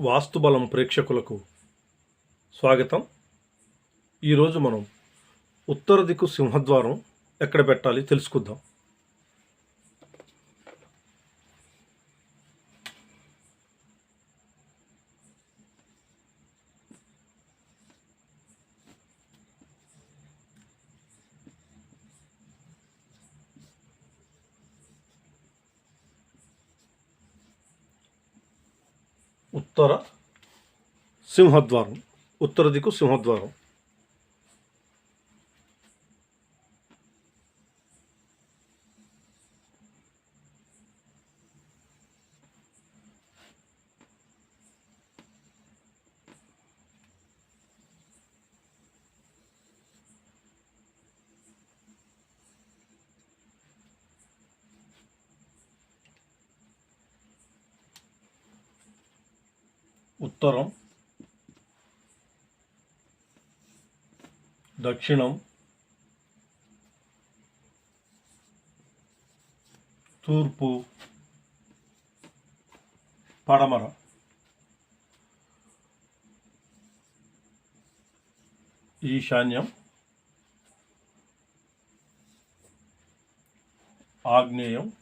వాస్తుబలం ప్రేక్షకులకు స్వాగతం. ఈరోజు మనం ఉత్తర దిక్కు సింహద్వారం ఎక్కడ పెట్టాలి తెలుసుకుందాం. ఉత్తర సింహద్వారం ఉత్తర దిక్కు సింహద్వారం. ఉత్తరం. దక్షిణం. తూర్పు. పడమర. ఈశాన్యం. ఆగ్నేయం.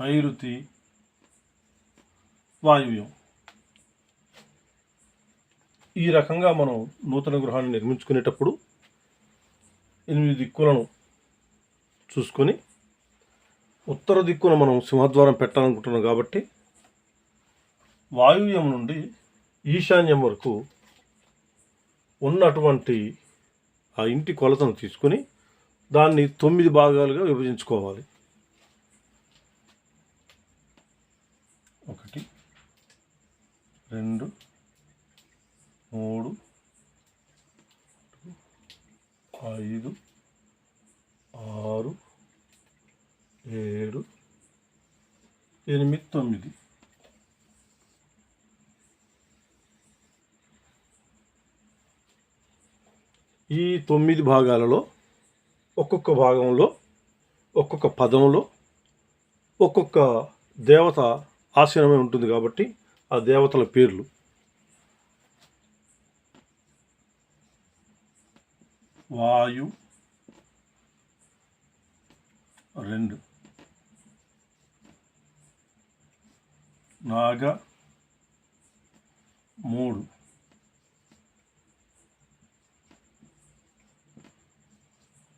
నైరుతి వాయువ్యం. ఈ రకంగా మనం నూతన గృహాన్ని నిర్మించుకునేటప్పుడు ఎనిమిది దిక్కులను చూసుకొని ఉత్తర దిక్కున మనం సింహద్వారం పెట్టాలనుకుంటున్నాం కాబట్టి వాయువ్యం నుండి ఈశాన్యం వరకు ఉన్నటువంటి ఆ ఇంటి కొలతను తీసుకొని దాన్ని తొమ్మిది భాగాలుగా విభజించుకోవాలి. ఒకటి రెండు మూడు ఐదు ఆరు ఏడు ఎనిమిది తొమ్మిది. ఈ తొమ్మిది భాగాలలో ఒక్కొక్క భాగంలో ఒక్కొక్క పదంలో ఒక్కొక్క దేవత ఆసీనమై ఉంటుంది కాబట్టి ఆ దేవతల పేర్లు. వాయు రెండు. నాగ మూడు.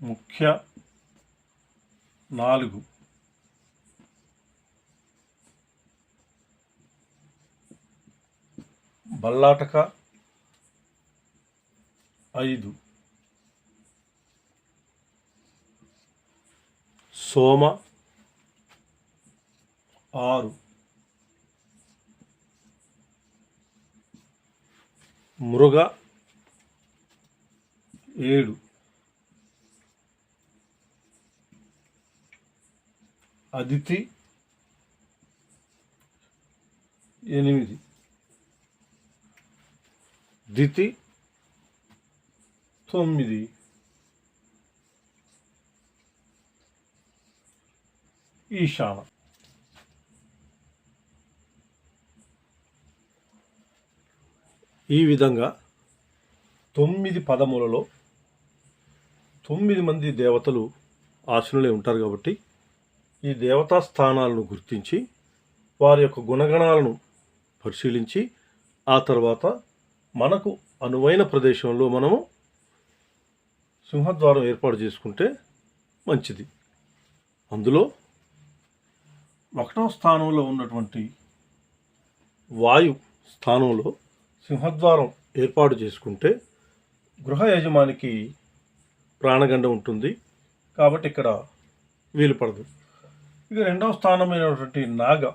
ముఖ్య నాలుగు. బల్లాటక ఐదు. సోమ ఆరు. మృగ ఏడు. అదితి ఎనిమిది. దితి తొమ్మిది ఈశాన ఈ విధంగా తొమ్మిది పదములలో తొమ్మిది మంది దేవతలు ఆశనులే ఉంటారు కాబట్టి ఈ దేవతా స్థానాలను గుర్తించి వారి యొక్క గుణగణాలను పరిశీలించి ఆ తర్వాత మనకు అనువైన ప్రదేశంలో మనము సింహద్వారం ఏర్పాటు చేసుకుంటే మంచిది. అందులో ఒకటవ స్థానంలో ఉన్నటువంటి వాయు స్థానంలో సింహద్వారం ఏర్పాటు చేసుకుంటే గృహ యజమానికి ప్రాణగండ ఉంటుంది. కాబట్టి ఇక్కడ వీలు పడదు. ఇక రెండవ స్థానమైనటువంటి నాగ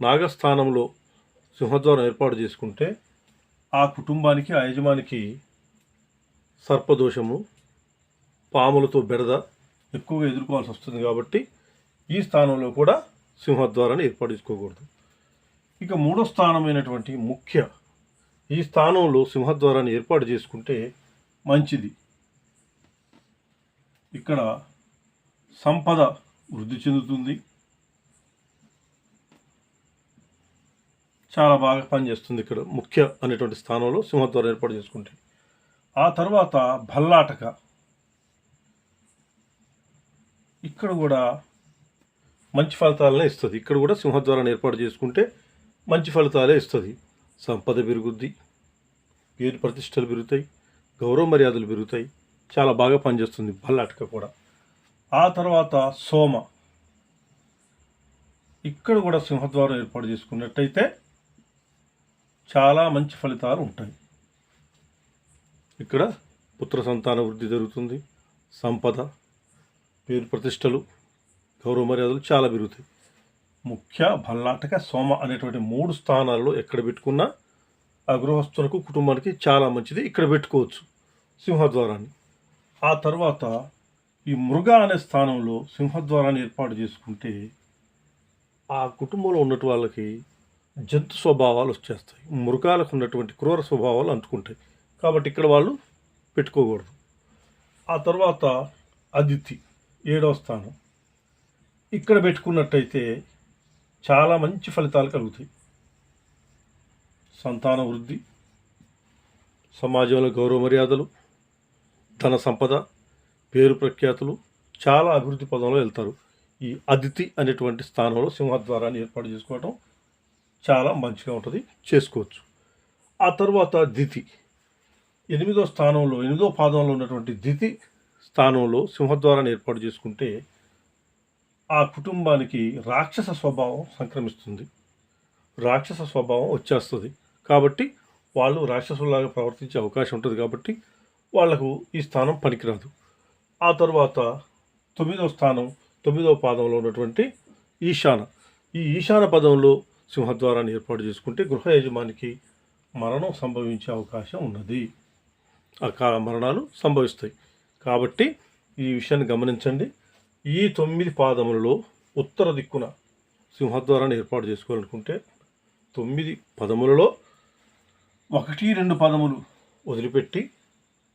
నాగస్థానంలో సింహద్వారం ఏర్పాటు చేసుకుంటే ఆ కుటుంబానికి ఆ యజమానికి సర్పదోషము పాములతో బెడద ఎక్కువగా ఎదుర్కోవాల్సి వస్తుంది కాబట్టి ఈ స్థానంలో కూడా సింహద్వారాన్ని ఏర్పాటు చేసుకోకూడదు. ఇక మూడో స్థానమైనటువంటి ముఖ్య ఈ స్థానంలో సింహద్వారాన్ని ఏర్పాటు చేసుకుంటే మంచిది. ఇక్కడ సంపద వృద్ధి చెందుతుంది. చాలా బాగా పనిచేస్తుంది ఇక్కడ ముఖ్య అనేటువంటి స్థానంలో సింహద్వారం ఏర్పాటు చేసుకుంటే. ఆ తర్వాత భల్లాటక. ఇక్కడ కూడా మంచి ఫలితాలనే ఇస్తుంది. ఇక్కడ కూడా సింహద్వారాన్ని ఏర్పాటు చేసుకుంటే మంచి ఫలితాలే ఇస్తుంది. సంపద పెరుగుద్ది పేరు ప్రతిష్టలు పెరుగుతాయి గౌరవ మర్యాదలు పెరుగుతాయి. చాలా బాగా పనిచేస్తుంది భల్లాటక కూడా. ఆ తర్వాత సోమ. ఇక్కడ కూడా సింహద్వారం ఏర్పాటు చేసుకున్నట్టయితే చాలా మంచి ఫలితాలు ఉంటాయి. ఇక్కడ పుత్ర సంతాన వృద్ధి జరుగుతుంది. సంపద పేరు ప్రతిష్టలు గౌరవ మర్యాదలు చాలా పెరుగుతాయి. ముఖ్య భల్లాటక సోమ అనేటువంటి మూడు స్థానాల్లో ఎక్కడ పెట్టుకున్నా ఆ గృహస్థులకు కుటుంబానికి చాలా మంచిది ఇక్కడ పెట్టుకోవచ్చు. సింహద్వారాన్ని. ఆ తర్వాత ఈ మృగ అనే స్థానంలో సింహద్వారాన్ని ఏర్పాటు చేసుకుంటే ఆ కుటుంబంలో ఉన్నట్టు వాళ్ళకి జంతు స్వభావాలు వచ్చేస్తాయి. మృగాలకు ఉన్నటువంటి క్రూర స్వభావాలు అంటుకుంటాయి. కాబట్టి ఇక్కడ వాళ్ళు పెట్టుకోకూడదు. ఆ తర్వాత అదితి ఏడవ స్థానం. ఇక్కడ పెట్టుకున్నట్టయితే చాలా మంచి ఫలితాలు కలుగుతాయి. సంతాన వృద్ధి సమాజంలో గౌరవ మర్యాదలు ధన సంపద పేరు ప్రఖ్యాతులు చాలా అభివృద్ధి పదంలో వెళ్తారు. ఈ అదితి అనేటువంటి స్థానంలో సింహద్వారాన్ని ఏర్పాటు చేసుకోవటం చాలా మంచిగా ఉంటుంది. చేసుకోవచ్చు. ఆ తర్వాత దితి. ఎనిమిదో స్థానంలో ఎనిమిదో పాదంలో ఉన్నటువంటి దితి స్థానంలో సింహద్వారాన్ని ఏర్పాటు చేసుకుంటే ఆ కుటుంబానికి రాక్షస స్వభావం సంక్రమిస్తుంది. రాక్షస స్వభావం వచ్చేస్తుంది. కాబట్టి వాళ్ళు రాక్షసులాగా ప్రవర్తించే అవకాశం ఉంటుంది కాబట్టి వాళ్ళకు ఈ స్థానం పనికిరాదు. ఆ తర్వాత తొమ్మిదవ స్థానం తొమ్మిదవ పాదంలో ఉన్నటువంటి ఈశాన. ఈ ఈశాన పదంలో సింహద్వారాన్ని ఏర్పాటు చేసుకుంటే గృహ యజమానికి మరణం సంభవించే అవకాశం ఉన్నది. అకాల మరణాలు సంభవిస్తాయి. కాబట్టి ఈ విషయాన్ని గమనించండి. ఈ తొమ్మిది పాదములలో ఉత్తర దిక్కున సింహద్వారాన్ని ఏర్పాటు చేసుకోవాలనుకుంటే తొమ్మిది పదములలో ఒకటి రెండు పదములు వదిలిపెట్టి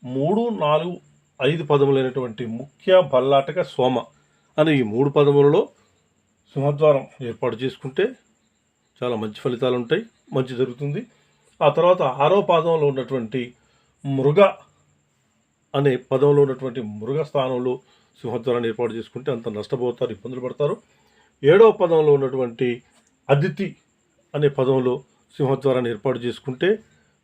మూడు నాలుగు ఐదు పదములైనటువంటి ముఖ్య బల్లాటక సోమ అనే ఈ మూడు పదములలో సింహద్వారం ఏర్పాటు చేసుకుంటే చాలా మంచి ఫలితాలు ఉంటాయి మంచి జరుగుతుంది. ఆ తర్వాత ఆరో పాదంలో ఉన్నటువంటి మృగ అనే పదంలో ఉన్నటువంటి మృగ స్థానంలో సింహద్వారాన్ని ఏర్పాటు చేసుకుంటే అంత నష్టపోతారు ఇబ్బందులు పడతారు. ఏడవ పదంలో ఉన్నటువంటి అదితి అనే పదంలో సింహద్వారాన్ని ఏర్పాటు చేసుకుంటే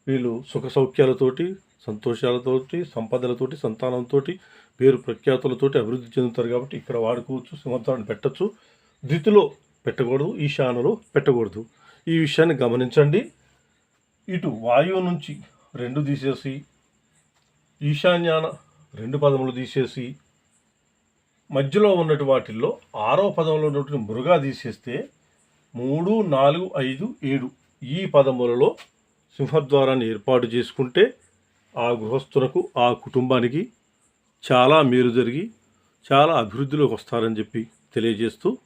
వీళ్ళు సుఖ సౌఖ్యాలతోటి సంతోషాలతోటి సంపదలతోటి సంతానంతోటి పేరు ప్రఖ్యాతులతోటి అభివృద్ధి చెందుతారు కాబట్టి ఇక్కడ వాడుకోవచ్చు సింహద్వారాన్ని పెట్టచ్చు. దితిలో పెట్టకూడదు ఈశాన్యలో పెట్టకూడదు. ఈ విషయాన్ని గమనించండి. ఇటు వాయువు నుంచి రెండు తీసేసి ఈశాన్యాన రెండు పదములు తీసేసి మధ్యలో ఉన్నటి వాటిల్లో ఆరో పదంలో ఉన్నటువంటి మృగా తీసేస్తే మూడు నాలుగు ఐదు ఏడు ఈ పదములలో సింహద్వారాన్ని ఏర్పాటు చేసుకుంటే ఆ గృహస్థులకు ఆ కుటుంబానికి చాలా మేలు జరిగి చాలా అభివృద్ధిలోకి వస్తారని చెప్పి తెలియజేస్తూ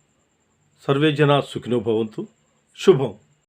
సర్వే జనా సుఖినో భవంతు. శుభం.